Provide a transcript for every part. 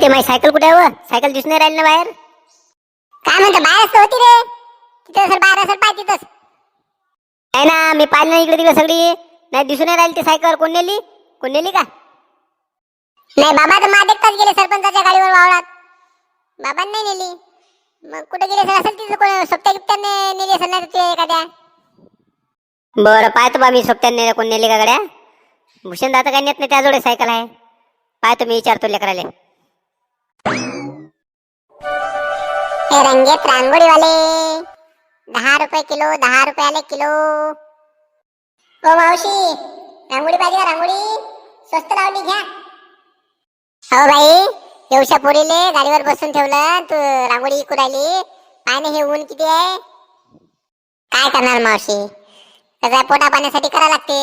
ते माझी सायकल कुठे आहे व? सायकल दिसून नाही राहिली ना बाहेर. काय म्हणतो बाहेरच तर होती रे? तिथं सर बाहेर असेल पाय तिथंच. आहे ना मी पाहिलं इकडे तिकडे सगळी. नाही दिसून नाही राहिली ती सायकल. कोण नेली? कोण नेली का? नाही बाबा तर मा देखताच गेले सरपंचाच्या गाडीवर वावरात. बाबांनी नाही नेली. मग कुठे गेले सर? असेल तिथं कोण? सोबत्या गिफ्ट्याने नेली असेल ना ते एखाद्या? बरं पाहतो बा मी सोबत्याने कोण नेली का गड्या. भूषण दादा काही नेत नाही त्याजवळ सायकल आहे. पाहतो मी विचारतो लेकराले. हे रंगेत रांगोळीवाले दहा रुपये किलो दहा रुपयाले किलो. हो मावशी रांगोळी पाहिजे रांगोळी? स्वस्त लावली घ्या. हो बाई येऊशा पोरीले गाडीवर बसून ठेवलं तू रांगोळी विकू राहिली. पाय हे ऊन किती आहे? काय करणार मावशी? कसं पोटा पाण्यासाठी करा लागते.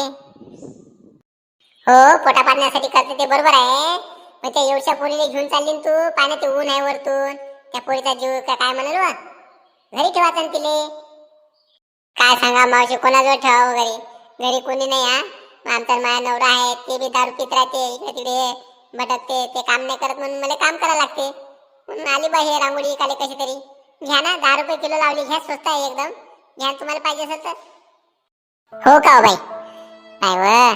हो पोटा पाण्यासाठी करते ते बरोबर आहे. त्या येवशा पोरीला घेऊन चालली तू. पाण्यात ऊन आहे वरतून. त्या पोरीचा जीव का काय म्हणाल? घरी ठेवा तिले. काय सांगा मावशी कोणाजवळ ठेवावं घरी? घरी कोणी नाही हा? आमचा माझा नवरा आहे ते बी दारू पित राहते इकडे तिकडे भटकते ते काम नाही करत म्हणून मला काम करावं लागते. म्हणून आली बा हे रांगोळी काले कशी तरी. घ्या ना दहा रुपये किलो लावली घ्या स्वस्त आहे एकदम. घ्या तुम्हाला पाहिजे असेल तर. हो का हो बाई? काय व.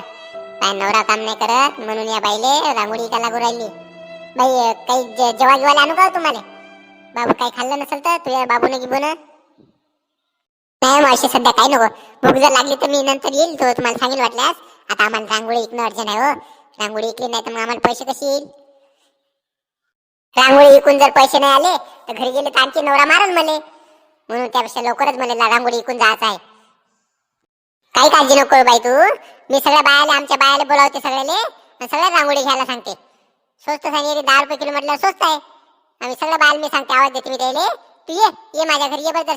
काय नवरा काम नाही करत म्हणून या बाईले रांगोळी का लागू राहिली. बाई काही जेवा जेवायला आणू का हो तुम्हाला? बाबू काही खाल्लं नसेल तर तुझ्या बाबूने गिबून नाही हो मावशी सध्या काही नको. भूक जर लागली तर मी नंतर येईल तो तुम्हाला सांगेल वाटल्यास. आता आम्हाला रांगोळी इकणं अडचण आहे हो. रांगोळी इकली नाही तर मग आम्हाला पैसे कसे येईल? रांगोळी विकून जर पैसे नाही आले तर घरी गेले तर आणखी नवरा मारून मले म्हणून त्यापेक्षा लवकरच मला रांगोळी विकून जायचं आहे. काही काळजी नको बाई तू. मी सगळ्या बायाला आमच्या बायाला बोलावते सगळ्याले. सगळ्या रांगोळी घ्यायला सांगते. स्वस्त सांगितले दहा रुपये किलो म्हटलं स्वस्त आहे. आम्ही सगळ्या बायाला मी सांगते आवाज देते मी त्याला. तू ये ये माझ्या घरी ये बरं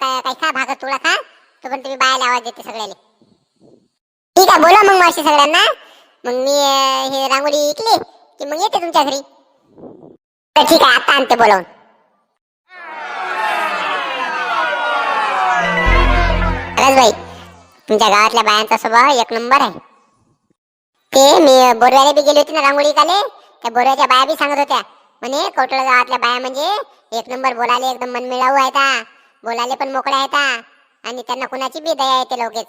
काही खा भाकर तुळा खा. तो पण तुम्ही बायाला आवाज देते सगळ्याले. ठीक आहे बोला मग मावशी सगळ्यांना. मग मी हे रांगोळी इकली की मग येते तुमच्या घरी. ठीक आहे आता आणते बोलावून. तुमच्या गावातल्या बायांचा स्वभाव एक नंबर आहे. ते मी बोरव्याला बी गेली होती ना रांगोळी काले त्या बोरव्याच्या बाया बी सांगत होत्या. म्हणे कोटळ गावातल्या बाया म्हणजे एक नंबर बोलाले एकदम मनमिळाऊ आहेत. हा. बोलाले पण मोकळ्या आहेत. आणि त्यांना कुणाची बी दया येते लगेच.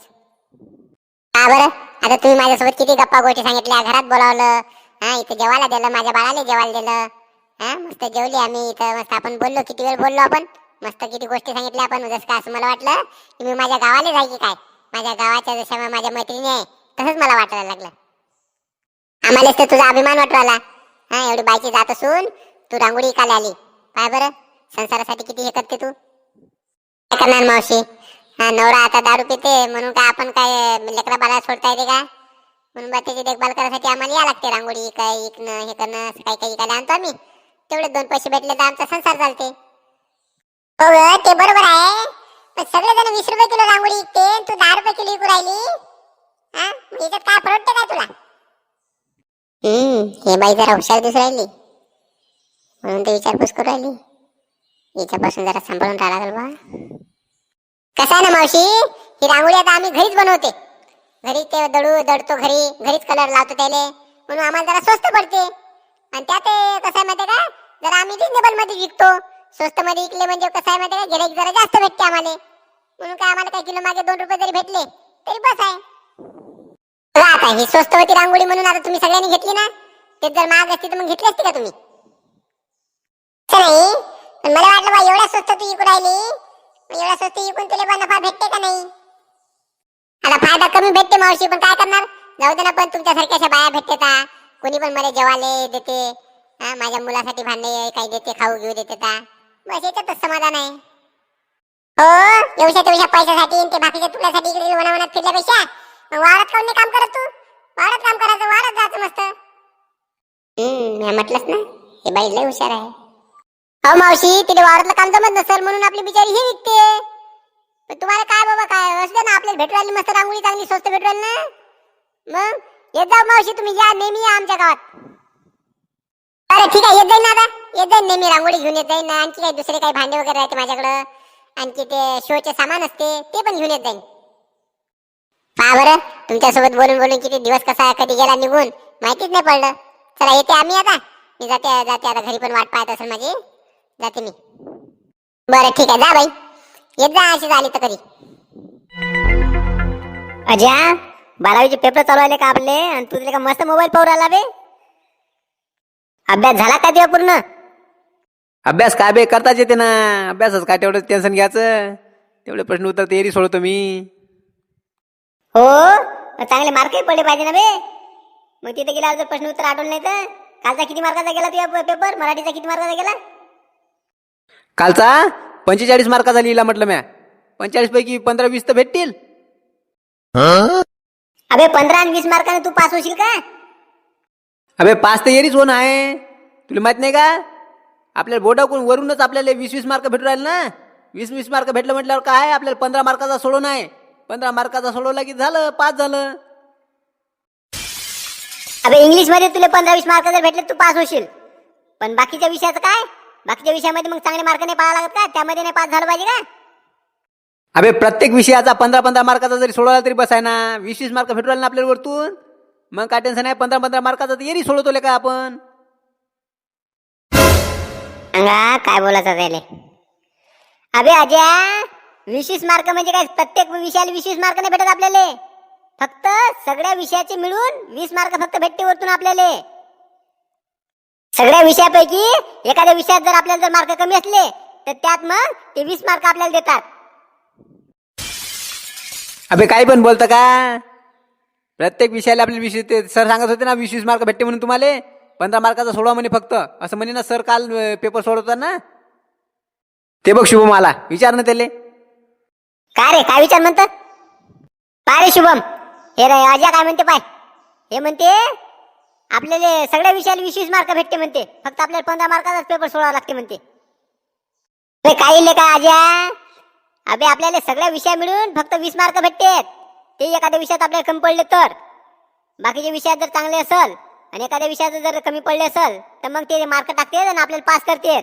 का बरं. आता तुम्ही माझ्यासोबत किती गप्पा गोष्टी सांगितल्या. घरात बोलावलं. हा इथं जेवायला दिलं. माझ्या बाळाला जेवायला दिलं. हा मस्त जेवली आम्ही. इथं मस्त आपण बोललो. किती वेळ बोललो आपण. मस्त किती गोष्टी सांगितल्या आपण. जसं काय असं मला वाटलं की मी माझ्या गावाला जायची काय? माझ्या गावाच्या जशा माझ्या मैत्रिणी आहे तसंच मला वाटायला लागलं. आम्हालाच तर तुझा अभिमान वाटू आला हा एवढी बायची जात असून तू रांगोळी काल आली. काय बरं संसारासाठी किती हे करते तू? काय करणार मावशी? हा नवरा आता दारू पिते म्हणून काय आपण काय लेकरा बाळा सोडता येते का? म्हणून बा त्याची देखभाल करायसाठी आम्हाला या लागते रांगोळी काय इकणं हे करणं काही काही इकायला आणतो आम्ही. तेवढे दोन पैसे भेटले तर आमचा संसार चालते. हो ते बरोबर आहे. सगळे जण वीस रुपये किलो रांगोळी विकते तू दहा रुपये किलो विकू राहिली. हा? याच्यात काय परवडते काय तुला? हम्म हे बाई जरा हुशार दिसू राहिली. म्हणून ते विचारपूस करू राहिली. याच्यापासून जरा सांभाळून राहायला लागल बा. कसं आहे ना मावशी? ही रांगोळी आता आम्ही घरीच बनवते. घरी ते दळू दळतो घरी. घरीच कलर लावतो त्याले. म्हणून आम्हाला जरा स्वस्त पडते. आणि त्यात ते कसं आहे माहिती का? जरा आम्ही रिजनेबलमध्ये विकतो. स्वस्त मध्ये इकले म्हणजे कसं आहे माहिती गिराईक जरा जास्त भेटते आम्हाला. म्हणून काय आम्हाला काही किलो मागे दोन रुपये जरी भेटले तरी बस आहे. आता ही स्वस्त होती रांगोळी म्हणून आता तुम्ही सगळ्यांनी घेतली ना? ते जर महाग असते तर मग घेतली असते का तुम्ही? नाही पण मला वाटलं बा एवढ्या स्वस्त तू इकून राहिली. एवढ्या स्वस्त इकून तुला बा नफा भेटते का नाही? आता फायदा कमी भेटते मावशी पण काय करणार? जाऊ दे ना पण तुमच्यासारख्याशा बाया भेटते का कोणी पण मला जेवाले देते. माझ्या मुलासाठी भांडे काही देते खाऊ घेऊ देते का बस याच्यातच समाधान आहे. हो एवढ्या तेवढ्या पैशासाठी आणि ते बाकीच्या तुल्यासाठी इकडे वनावनात फिरल्यापेक्षा मग वावरात काऊन नाही काम करत तू? वावरात काम करायचं वावरात जायचं मस्त. हम्म मी म्हटलंच ना हे बाई लय हुशार आहे. अहो मावशी तिथे वावरातलं काम जमत नसेल म्हणून आपली बिचारी हे विकते पण तुम्हाला काय बाबा काय असं ना आपल्याला भेटू राहिली मस्त रांगोळी चांगली स्वस्त भेटू राहिली ना. मग येत जाऊ मावशी तुम्ही या नेहमी या आमच्या गावात. बरं ठीक आहे येत जाईल ना आता. येत जाईन मी रांगोळी घेऊन येत जाईन. ना आणखी काही दुसरे काही भांडे वगैरे राहते माझ्याकडं. आणखी ते शोचे सामान असते ते पण घेऊन येत जाईन. पहा बरं तुमच्यासोबत बोलून बोलून किती दिवस कसा कधी गेला निघून माहितीच नाही पडलं. चला येते आम्ही आता. मी जाते जाते आता घरी पण वाट पाहत असेल माझी. जाते मी. बरं ठीक आहे जा बाई. येत जा अशी झाली तर कधी. अजया बारावीचे पेपर चालू आले का आपले? आणि तुझे का मस्त मोबाईल पाहू राहिला बे? अभ्यास झाला का तुझा पूर्ण? अभ्यास काय बे करताच येते ना? अभ्यासच काय तेवढं टेन्शन घ्यायचं? तेवढे प्रश्न उत्तर तयारी सोडवतो मी. हो? चांगले मार्कही पडले पाहिजे ना बे. मग तिथे गेला जर प्रश्न उत्तर आठवलं नाही तर? कालचा किती मार्काचा गेला तुझा पेपर मराठीचा किती मार्काचा गेला? कालचा? पंचेचाळीस मार्काचा लिहिला म्हटलं म्या. पंचेचाळीस पैकी पंधरा वीस तर भेटतील. अबे पंधरा आणि वीस मार्काने तू पास होशील का? अबे पाच तर येरीच होणं आहे. तुला माहीत नाही का? आपल्याला बोर्डाकडून वरूनच आपल्याला वीस वीस मार्क भेटू राहिले ना? वीस वीस मार्क भेटलं म्हटल्यावर काय? आपल्याला पंधरा मार्काचा सोडवणं आहे. पंधरा मार्काचा सोडवला की झालं पास झालं. अबे इंग्लिशमध्ये तुला पंधरा वीस मार्क जर भेटले तू पास होशील. पण बाकीच्या विषयाचं काय? बाकीच्या विषयामध्ये मग चांगले मार्क नाही पाहावं लागत का? त्यामध्ये नाही पास झालं पाहिजे का? अबे प्रत्येक विषयाचा पंधरा पंधरा मार्काचा जरी सोडवला तरी बस आहे ना? वीस वीस मार्क भेटू राहिले ना आपल्याला वरतून? मग काय टेन्शन आहे पंधरा पंधरा मार्काचा येरी सोडवतो का आपण? सांगा काय बोलायचं त्याले? अबे अजय वीस मार्क म्हणजे काय? प्रत्येक विषयाला वीस मार्क नाही भेटत आपल्याला. फक्त सगळ्या विषयाचे मिळून वीस मार्क फक्त भेटते वरतून आपल्याला. सगळ्या विषयापैकी एखाद्या विषयात जर आपल्याला जर मार्क कमी असले तर त्यात मग ते वीस मार्क आपल्याला देतात. अबे काही पण बोलतं का? प्रत्येक विषयाला आपले विषय ते सर सांगत होते ना वीस वीस मार्क भेटते म्हणून तुम्हाला. पंधरा मार्काचा सोडवा म्हणे फक्त. असं म्हणे ना सर काल पेपर सोडवतात ना. ते बघ शुभम आला. विचार ना त्याले. काय रे काय विचार म्हणत? पाय रे शुभम. हे रे अजय काय म्हणते पाय? हे म्हणते आपल्याला सगळ्या विषयाला वीस वीस मार्क भेटते म्हणते. फक्त आपल्याला पंधरा मार्काचाच पेपर सोडावा लागते म्हणते. काय काय अजय अबे आपल्याला सगळ्या विषय मिळून फक्त वीस मार्क भेटते ते एखाद्या विषयात आपल्याला कमी पडले तर. बाकीच्या विषयात जर चांगले असल आणि एखाद्या विषयात जर कमी पडले असल तर मग ते मार्क टाकते आणि आपल्याला पास करते.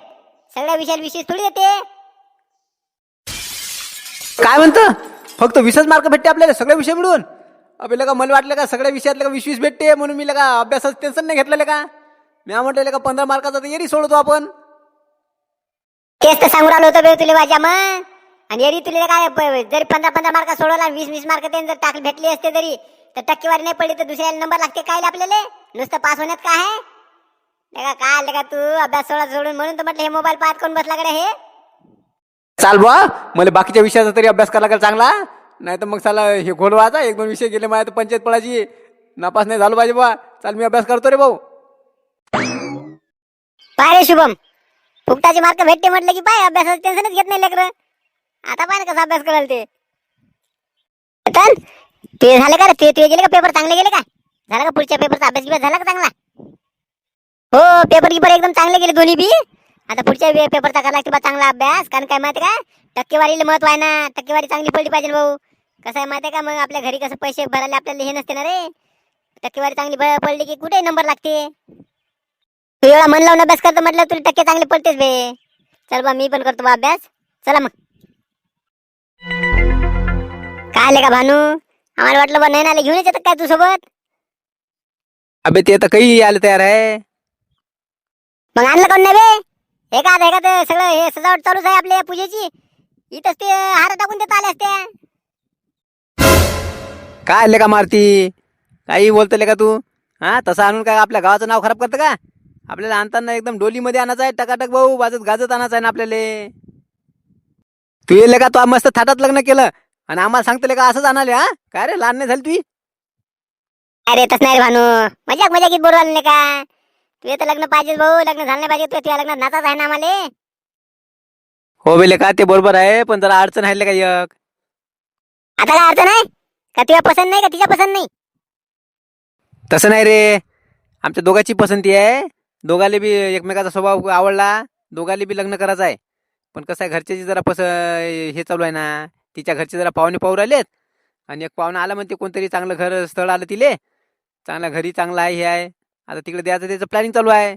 सगळ्या विषयाला वीस थोडी देते काय म्हणतं? फक्त वीसच मार्क भेटते आपल्याला सगळे विषय मिळून. अबे लगा मला वाटलं का सगळ्या विषयातलं का वीस वीस भेटते म्हणून मी लगा अभ्यासाचं टेन्शन नाही घेतलेलं का मी म्हटलेलं का पंधरा मार्काचा तर येरी सोडतो आपण. तेच तर सांगून आलो होतो बे तुला माझ्या मग. आणि एरी तुला काय जरी पंधरा पंधरा मार्क सोडवला वीस वीस मार्क त्यांनी जर टाकले भेटले असते तरी तर टक्केवारी नाही पडली तर दुसऱ्याला नंबर लागते काय आपल्याला? नुसतं पास होण्यात काय आहे? लेका काय आलं का तू? अभ्यास सोडा सोडून म्हणून तर म्हटलं हे मोबाईल पाहत कोण बसला कडे हे? चाल बा मला बाकीच्या विषयाचा तरी अभ्यास करायला लागेल चांगला. नाही तर मग चाला हे घोलवायचा एक दोन विषय गेले माझ्या तर पंचायत पडायची. नापास नाही झालो पाहिजे बा चाल मी अभ्यास करतो रे भाऊ. पाय रे शुभम. फुकटाचे मार्क भेटते म्हटलं की पाय अभ्यासाचं टेन्शनच घेत नाही लेकर. आता पाय कसा अभ्यास करायला ते. चेतन, ते झाले का रे? ते ते गेले का पेपर चांगले गेले का? झाला का पुढच्या पेपरचा अभ्यास गिभ्यास झाला का चांगला? हो पेपर गिपर एकदम चांगले गेले दोन्ही बी. आता पुढच्या पेपरचा करायला लागते बा चांगला अभ्यास. कारण काय माहिती का? टक्केवारीला महत्त्व आहे ना. टक्केवारी चांगली पडली पाहिजे भाऊ. कसं आहे माहिती आहे का? मग आपल्या घरी कसं पैसे भरायला आपल्याला हे नसते ना रे. टक्केवारी चांगली पडली की कुठे नंबर लागते? तू एवढा मन लावून अभ्यास करतो म्हटलं तुला टक्के चांगले पडतेच बे. चल बा मी पण करतो बा अभ्यास. चला मग. आले का भानू? आम्हाला वाटलं बा नाही आले घेऊन येतात काय तू सोबत अबे ते तर काही आलं तयार आहे. मग आणलं कोण नाही बे हे का हे का ते सगळं हे सजावट चालूच आहे आपल्या पूजेची? इथंच ते हार टाकून देत आले असते काय आले का मारती? काही बोलतले का तू? हा तसं आणून काय आपल्या गावाचं नाव खराब करतं का? आपल्याला आणताना एकदम डोलीमध्ये आणायचं आहे टकाटक भाऊ बाजत गाजत आणायचं आहे ना आपल्याला. तू येले का? तू मस्त थाटात लग्न केलं. आणि आम्हाला सांगतले का असंच आणाले हा? काय रे लहान नाही झाली तुझी? अरे तस नाही रे भानू. मजाक मजाकीत बोलू आले का? तू तर लग्न पाहिजेच भाऊ लग्न झालं नाही पाहिजे तू तुझ्या लग्नात नाचाच आहे ना आम्हाला? हो बेले का ते बरोबर आहे पण जरा अडचण आहे का एक. आता काय अडचण आहे? का तुझ्या पसंत नाही का तिच्या पसंत नाही? तसं नाही रे. आमच्या दोघांची पसंती आहे. दोघाले बी एकमेकाचा स्वभाव आवडला. दोघाले बी लग्न करायचं आहे. पण कसं आहे घरच्याची जरा पस हे चालू आहे ना. तिच्या घरचे जरा पाहुणे पाहू राहिलेत. आणि एक पाहुणा आला म्हणते कोणतरी चांगलं घर स्थळ आलं तिले. चांगल्या घरी चांगलं आहे हे आहे. आता तिकडे द्यायचं त्याचं प्लॅनिंग चालू आहे.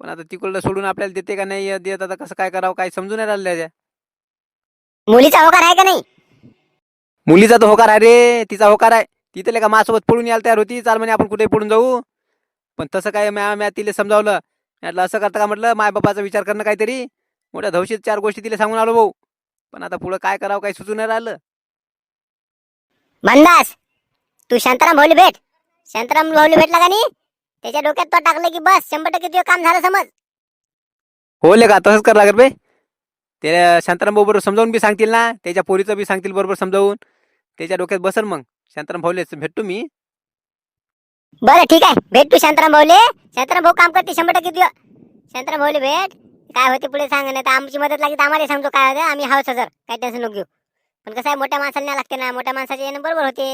पण आता तिकडलं सोडून आपल्याला देते का नाही देत आता कसं काय करावं काय समजून नाही राहिलं त्याच्या. मुलीचा होकार आहे का नाही? मुलीचा तर होकार आहे रे तिचा होकार आहे. ती तर का माझ्यासोबत पळून यायला तयार होती चाल म्हणे आपण कुठे पळून जाऊ. पण तसं काय म्या म्या तिला समजावलं. म्हटलं असं करता का म्हटलं माय बापाचा विचार करणं काहीतरी. मोठ्या धवशीत चार गोष्टी तिला सांगून आलो भाऊ. पण आता पुढं काय करावं काही सुचून नाही राहिलं. म्हणदास तू शांताराम भाऊली भेट. शांताराम भाऊली भेटला का नाही? त्याच्या डोक्यात तो टाकलं की बस शंभर टक्के तुझं काम झालं समज. होले का? तसंच करावं लागेल बे. ते शांताराम भाऊ बरोबर समजावून बी सांगतील ना. त्याच्या पोरीचं बी सांगतील बरोबर समजावून. त्याच्या डोक्यात बसल मग. शांताराम भाऊलेच भेटतो मी. बरं ठीक आहे. भेट तू शांताराम भाऊले. शांताराम भाऊ काम करते शंभर टक्के तुझं. शांताराम भाऊले भेट. काय होते पुढे सांग नाही तर आमची मदत लागली तर आम्हाला सांगतो काय होतं आम्ही हावच हजर काय टेन्शन नको घेऊ. पण कसं आहे मोठ्या माणसाला नाही लागते ना मोठ्या माणसाचे येणं बरोबर होते.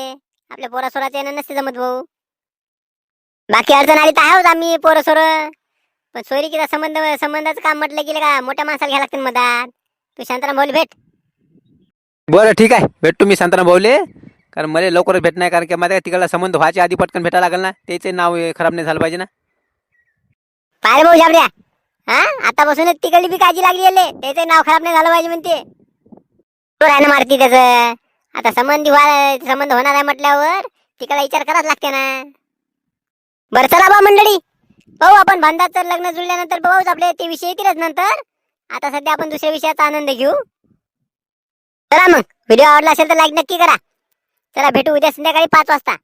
आपल्या पोरा सोराचे येणं नसते जमत भाऊ. बाकी अडचण आली तर आहोत आम्ही पोरं सोर. पण सोयरीकीचा संबंध संबंधाचं काम म्हटलं गेलं का मोठ्या माणसाला घ्यायला लागते मदत. तू शांताराम भाऊले भेट. बरं ठीक आहे. भेटतो मी शांताराम भाऊले. कारण मला लवकरच भेट नाही कारण की माझ्या तिकडला संबंध व्हायच्या आधी पटकन भेटायला लागेल ना त्याचे नाव खराब नाही झालं पाहिजे ना. पाय भाऊ जाबड्या हा? आता आतापासूनच तिकडली बी काळजी लागली आहे त्याचं नाव खराब नाही झालं पाहिजे म्हणते. तो राहणं मारती त्याचं. आता संबंधी व्हा संबंध होणार आहे म्हटल्यावर तिकडे विचार करावाच लागते ना. बरं चला बा मंडळी. भाऊ आपण भांडाचं लग्न जुळल्यानंतर भाऊच आपले ते विषय येतीलच नंतर. आता सध्या आपण दुसऱ्या विषयाचा आनंद घेऊ. चला मग. व्हिडिओ आवडला असेल तर लाईक नक्की करा. चला भेटू उद्या संध्याकाळी पाच वाजता.